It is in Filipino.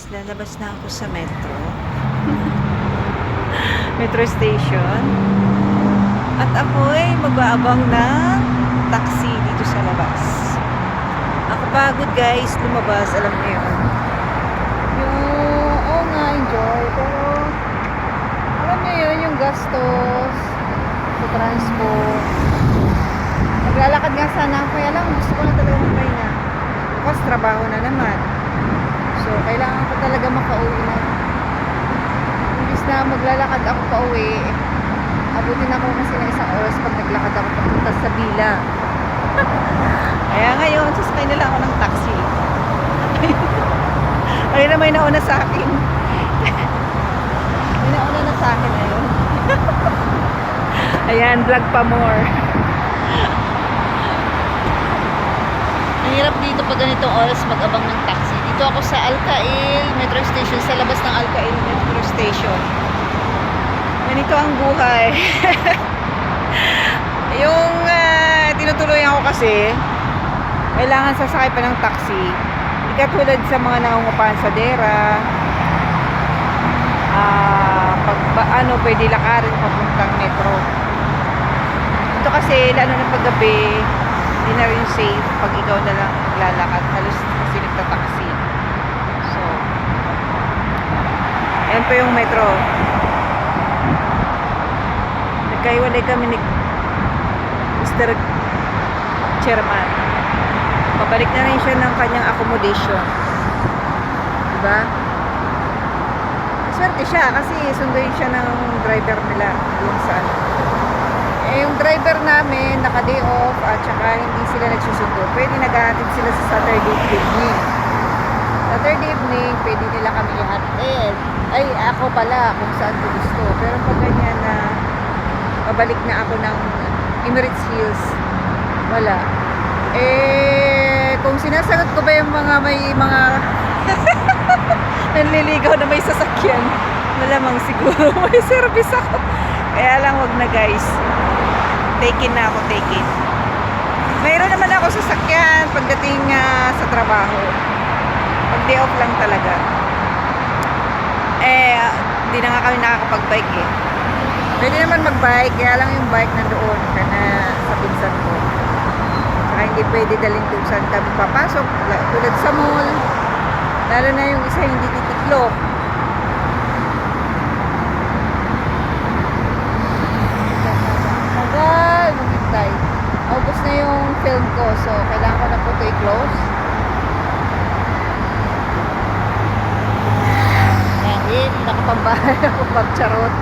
guys, lalabas na ako sa metro. metro station. At ako ay mag-aabang ng taxi dito sa labas. Ako pagod guys, lumabas, alam niyo yun. Yung, oo nga, enjoy. Pero, alam niyo yun, yung gastos, sa transport. Maglalakad nga sana ako, kaya lang gusto ko na talaga magpahinga. Bukas trabaho na naman. Talaga makauwi na. Imbis na maglalakad ako pa uwi, abutin ako kasi ng isang oras pag naglakad ako papunta sa bila. Kaya ngayon, sasakay na lang ako ng taxi. Ayun na may nauna sa akin. may nauna na sa akin ayun. Ayan, vlog pa more. Ang hirap dito pag ganitong oras mag-abang ng taxi. Ako sa Alcail Metro Station, sa labas ng Alcail Metro Station. Ganito ang buhay. yung uh, tinutuloyan ko kasi, kailangan sasakay pa ng taxi. Hindi katulad sa mga nangungupahan sa dera. Ah, pag ba, ano, pwede lakarin papuntang metro. Ito kasi, lalo na pag gabi, hindi na rin safe pag ikaw na lang naglalakad. Halos kasi nagtataksi. So, po yung metro. Nagkaiwalay kami ni Mr. Chairman. Pabalik na rin siya ng kanyang accommodation. Diba? Swerte siya kasi sunduin siya ng driver nila yung sa ano. Eh, yung driver namin, naka-day off, at saka hindi sila nagsusundo. Pwede naghahatid sila sa Saturday evening. Pwede nila kami ihatid. Ay, ako pala, kung saan ko gusto. Pero pag ganyan na, pabalik na ako ng Emirates Hills, wala. Eh, kung sinasagot ko ba yung mga may mga nanliligaw na may sasakyan, malamang siguro may service ako. Kaya lang wag na guys. Take in na ako, take in. Mayroon naman ako sasakyan pagdating ah, sa trabaho. Day off lang talaga. Eh, hindi na nga kami nakakapag-bike eh. Pwede naman mag-bike, kaya lang yung bike nandoon ka na sa pinsan ko. Saka hindi pwede dalhin kung saan kami papasok. La- Tulad sa mall. Lalo na yung isa hindi titiklop. Tagal, maghintay. August na yung film ko, so kailangan ko na po ito i-close. Nakapambahay ako pagcharot.